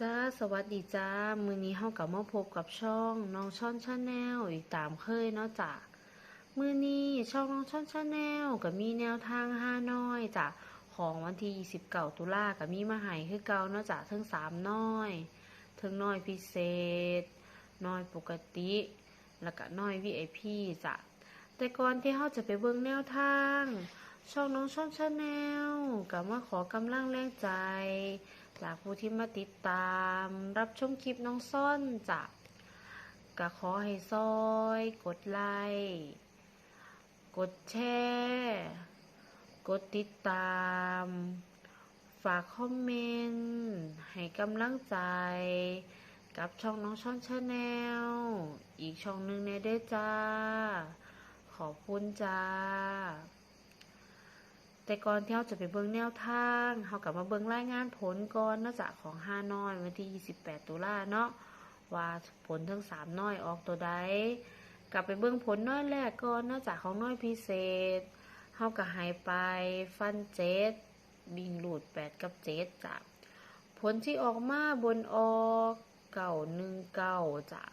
จ้าสวัสดีจ้า มือนี้เฮากลับมาพบกับช่องน้องช่อนชาแนลอีกตามเคยเนาะจ้ะมือนี้ช่องน้องช่อนชาแนลก็มีแนวทางห้าน้อยจ้ะของวันที่ 29 ตุลาก็มีมาให้คือเก่าเนาะจ้ะทั้งสามน้อยทั้งน้อยพิเศษ น้อยปกติ แล้วก็น้อย VIP จ้ะแต่ก่อนที่เฮาจะไปเบิ่งแนวทาง ช่องน้องช่อนชาแนลก็มาขอกำลังแรงใจ จากผู้ที่มาติดตามรับชมคลิปน้องซ่อนจะก็ขอให้ซอย กดไลค์กดแชร์กดติดตาม ฝากคอมเมนต์ให้กำลังใจ กับช่องน้องช่อนชาแนลอีกช่องหนึ่งในเด้อจ้า ขอบคุณจ้า แต่ก่อนที่เราจะไปเบิ่งแนวทางเรากลับมาเบิ่งรายงานผลก่อนนอกจากของห้าน้อยวันที่ 28 ตุลาเนาะว่าผลทั้ง3น้อยออกตัวใดกลับไปเบิ่งผลน้อยแรกก่อนนอกจากของน้อยพิเศษเฮาก็หายไปฟันเจ็ดบิงหลุด8กับ7จ้ะผลที่ออกมาบนออกเก่าหนึ่งเก่าจ้ะ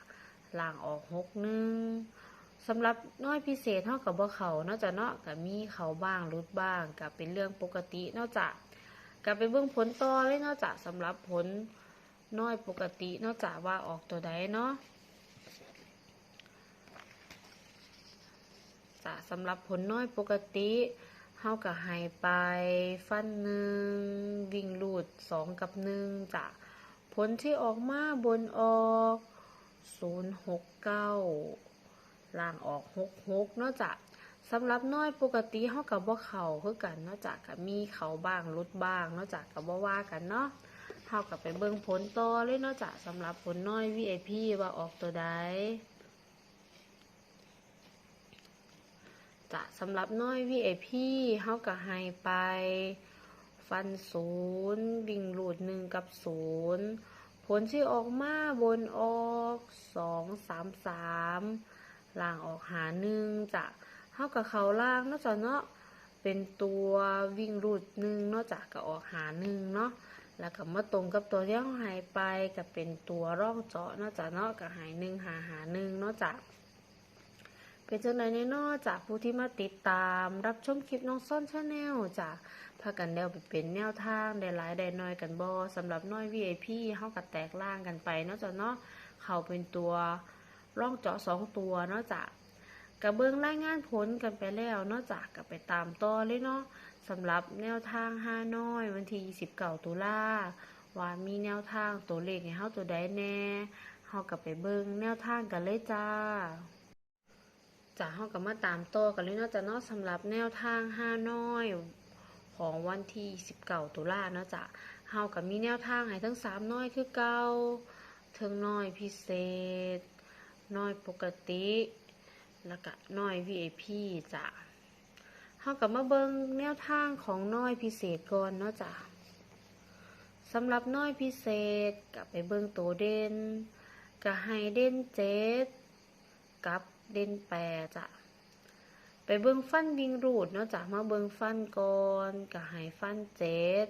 ล่างออกหกหนึ่ง สำหรับน้อยพิเศษเท่ากับบ่เขานอกจากเนาะกับมีเขาบ้างรุดบ้างกับเป็นเรื่องปกตินอกจากกับไปเบื้องผลต่อเลยนอกจากสำหรับผลน้อยปกตินอกจากว่าออกตัวใดเนาะจะสำหรับผลน้อยปกติเฮากับหายไปฟันหนึ่งวิ่งลูดสองกับหนึ่งจะผลที่ออกมาบนออกศูนย์หกเก้า ล่างออกหกหกเนอกจากสำหรับน้อยปกติเฮากับว่าเขาคือกันเนอกจากกับมีเขาบ้างลดบ้างเนอกจากกับว่าว่ากันเนาะเฮากับไปเบิ่งผลต่อเลยเนอกจากสำหรับผลน้อย VIP ว่าออกตัวใดจะสำหรับน้อย VIP เฮากับให้ไป ฟันศูนย์วิ่งหลุดหนึ่งกับศูนย์ผลที่ออกมาบนออกสองสามสาม ล่างออกหาหนึ่งจะเท่ากับเขาล่างนอกจากเนาะเป็นตัววิ่งรูดหนึ่งนอกจากกับออกหาหนึ่งเนาะแล้วก็มาตรงกับตัวที่เขาหายไปกับเป็นตัวร่องเจาะนอกจากเนาะกับหายหนึ่งหาหาหนึ่งนอกจากเป็นจังไรในนอกจากผู้ที่มาติดตามรับชมคลิปน้องซ่อนชาแนลจากพากันแนวไปเป็นแนวทางได้หลายได้น้อยกันบอสำหรับน้อย VIP เฮากับแตกล่างกันไปนอกจากเนาะเขาเป็นตัว ร่องเจาะสองตัวนอกจากกับเบื้องรายงานผลกันไปแล้วนอกจากกับไปตามต่อเลยเนาะสำหรับแนวทางห้าน้อย วันที่ 29 ตุลาว่ามีแนวทางตัวเลขให้เฮาตัวใดแน่เฮากับไปเบิ่งแนวทางกันเลยจ้าจะเฮากับมาตามต่อกันเลยเนาะจ้ะเนาะสำหรับแนวทางห้าน้อยของวันที่19ตุลาเนาะจ้ะเฮากับมีแนวทางให้ทั้ง3น้อยคือเก่าเทิงน้อยพิเศษ น้อยปกติ แล้วก็น้อย VIP จ้ะเฮากับมาเบิงแนวทางของน้อยพิเศษก่อนเนาะจ้ะสำหรับน้อยพิเศษกับไปเบิ่งตัวเด่นก็ให้เด่นเจ็ดกับเด่นแปดจ้ะไปเบิ่งฟันวิ่งรูดเนาะจ้ะมาเบิ่งฟันก่อนก็ให้ฟันเจ็ด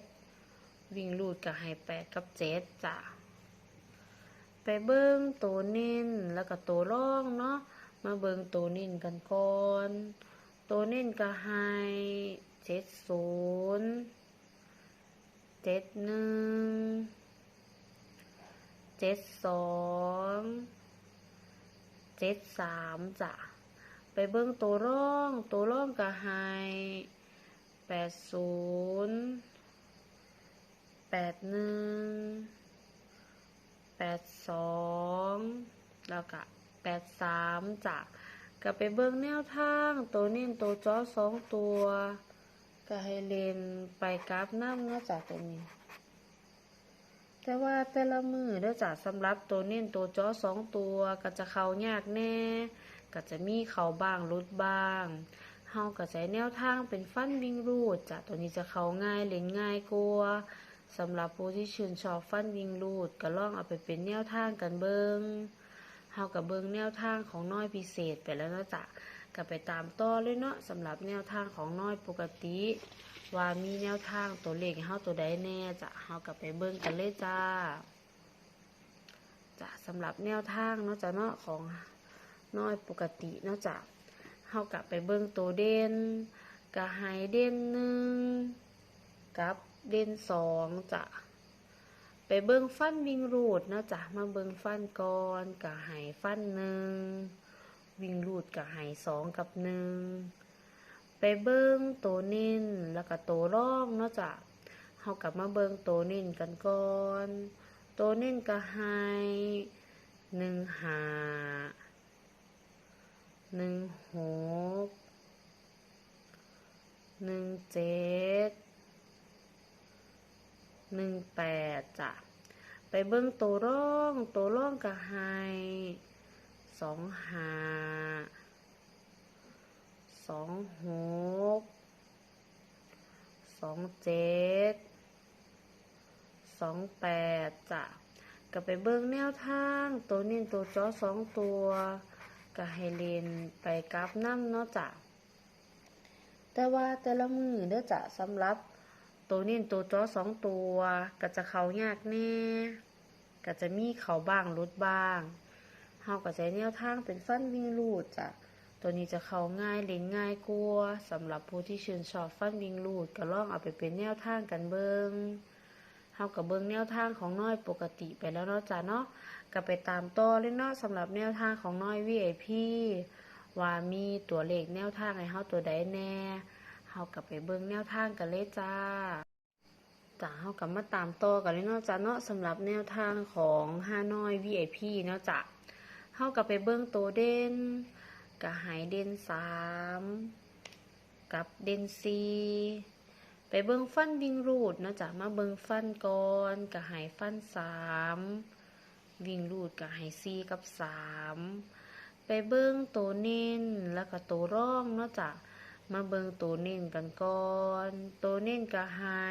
วิ่งรูดก็ให้แปดกับเจ็ดจ้ะ ไปเบิ่งตัวเน้นแล้วก็ตัวร่องเนาะมาเบิ่งตัวเน้นกันก่อนตัวเน้นก็ให้เจ็ดศูนย์เจ็ดหนึ่งเจ็ดสองเจ็ดสามจ้ะไปเบิ่งตัวร่อง ตัวร่องก็ให้แปดศูนย์แปดหนึ่ง แปดสองแล้วก็แปดสามจ้ะก็ไปเบิ่งแนวทางตัวนี้ตัวจอสองตัว ก็ให้เลนไปกราฟน้ำเนาะจากตัวนี้ แต่ว่าแต่ละมือเด้อจ้ะสำหรับตัวเน้นตัวจอสองตัวก็จะเข้ายากแน่ ก็จะมีเขาบ้างรุดบ้างเฮาก็ใช้แนวทางเป็นฟันวิ่งรูดจ้ะตัวนี้จะเข้าง่ายเลนง่ายกว่า สำหรับผู้ที่ชื่นชอบฟันวิ่งรูดก็ลองเอาไปเป็นแนวทางกันเบิงเฮากับเบิงแนวทางของน้อยพิเศษไปแล้วเนาะจ้ะก็ไปตามต่อเลยเนาะสำหรับแนวทางของน้อยปกติ ว่ามีแนวทางตัวเลขให้เฮาตัวใดแน่จ้ะเฮากับไปเบิงกันเลยจ้าจ้ะสำหรับแนวทางเนาะจ้ะเนาะของน้อยปกติเนาะจ้ะเฮากลับไปเบิ่งตัวเด่นกะให้เด่นหนึ่งกับ เด่นสองจ้ะไปเบิ่งฟันวิ่งรูดนะจ้ะมาเบิ่งฟันก่อนกะให้ฟันหนึ่งวิ่งรูดกะให้สองกับหนึ่งไปเบิ่งตัวเน้นแล้วก็ตัวร่องเนาะจ้ะเฮากลับมาเบิ่งตัวเน้นกันก่อนตัวเน้นก็ให้หนึ่งหาหนึ่งหกหนึ่งเจ็ด หนึ่งแปดจ้ะ ไปเบิ้งตัวร่อง ตัวร่องก็ให้สองหาสองหกสองเจ็ดสองแปดจ้ะก็ไปเบิ่งแนวทาง ตัวนี้ตัวจอสองตัวก็ให้เล่นไปกราฟน้ำเนาะจ้ะแต่ว่าแต่ละมือเด้อจ้ะสำหรับ ตัวนี้ตัวจ้อสองตัวก็จะเขายากแน่ก็จะมีเขาบ้างลดบ้างเฮาก็ใช้แนวทางเป็นฟันวิ่งรูดจ้ะตัวนี้จะเข้าง่ายเล่นง่ายกลัวสำหรับผู้ที่ชื่นชอบฟันวิ่งรูดก็ลองเอาไปเป็นแนวทางกันเบิงเฮากับเบิ่งแนวทางของน้อยปกติไปแล้วเนาะจ้ะเนาะก็ไปตามต่อเลยเนาะสำหรับแนวทางของน้อย VIP ว่ามีตัวเลขแนวทางให้เฮาตัวใดแน่ เฮากับไปเบิ่งแนวทางกันเลยจ้าจ้าเฮากับมาตามต่อกันเลยเนาะจ้ะเนาะสำหรับแนวทางของห้าน้อย VIP เนาะจ้ะเฮากับไปเบิ่งตัวเด่นก็หายเด่นสามกับเด่นสี่ไปเบิ่งฟันวิ่งรูดเนาะจ้ะมาเบิ่งฟันก่อนก็ให้ฟันสามวิ่งรูดก็ให้สี่กับสามไปเบิ่งตัวเน้นแล้วก็ตัวร่องเนาะจ้ะ มาเบิงตัวเน้นกันก่อน ตัวเน้นก็ให้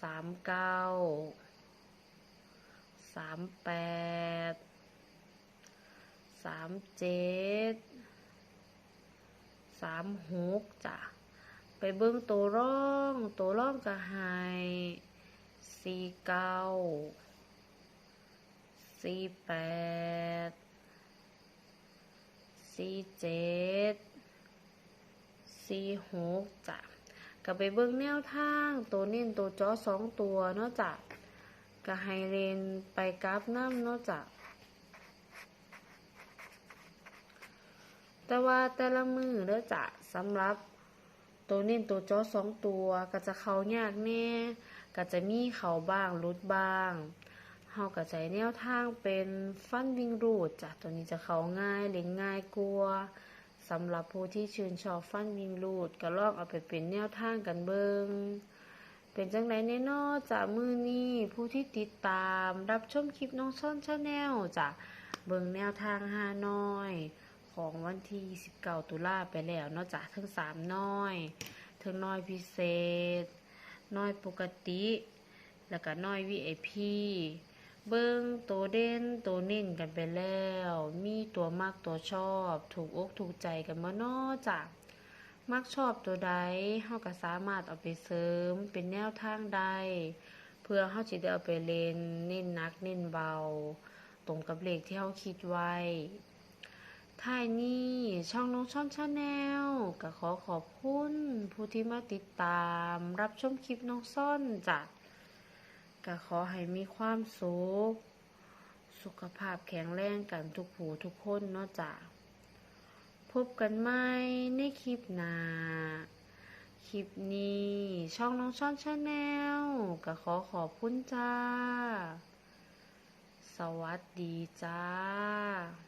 สามเก้าสามแปดสามเจ็ดสามหกจ้ะ ไปเบิ่งตัวร่อง ตัวร่องก็ให้สี่เก้าสี่แปดสี่เจ็ด สี่หกจ้ะก็ไปเบิ่งแนวทางตัวเน้นตัวจอสองตัวเนาะจ้ะก็ให้เรนไปกราฟน้ำเนาะจ้ะแต่ว่าแต่ละมือเด้อจ้ะสำหรับตัวเน้นตัวจอสองตัวก็จะเขายากแน่ก็จะมีเขาบ้างรุดบ้างเฮาก็ใช้แนวทางเป็นฟันวิ่งรูดจ้ะตัวนี้จะเขาง่ายเล่นง่ายกลัวา สำหรับผู้ที่ชื่นชอบฟันวิงรูดก็ลองเอาไปเป็นแนวทางกันเบิงเป็นจังไดแน่นอจากมือนี้ผู้ที่ติดตามรับชมคลิปน้องซ่อนชาแนลจ้ะเบิงแนวทางห้านอยของวันที่19ตุลาไปแล้วนอกจากทั้งสามน้อยทั้งน้อยพิเศษ น้อยปกติ แล้วก็น้อย VIP เบิ้งตัวเด่นตัวเน่นกันไปแล้ว มีตัวมากตัวชอบ ถูกอกถูกใจกันมาเนอจากมักชอบตัวใดเฮาก็สามารถเอาไปเสริมเป็นแนวทางใด เพื่อเฮาสิได้เอาไปเล่นเน้นหนักเน้นเบา ตรงกับเลขที่เฮาคิดไว้ท้ายนี้ช่องน้องช่อนชาแนลก็ขอขอบคุณผู้ที่มาติดตาม รับชมคลิปน้องซ่อนจ้ะก็ ขอให้มีความสุข สุขภาพแข็งแรงกันทุกผู้ทุกคนเนาะจ้ะพบกันใหม่ในคลิปหน้า คลิปนี้ช่องน้องช่อนชาแนลก็ขอขอบคุณจ้า สวัสดีจ้า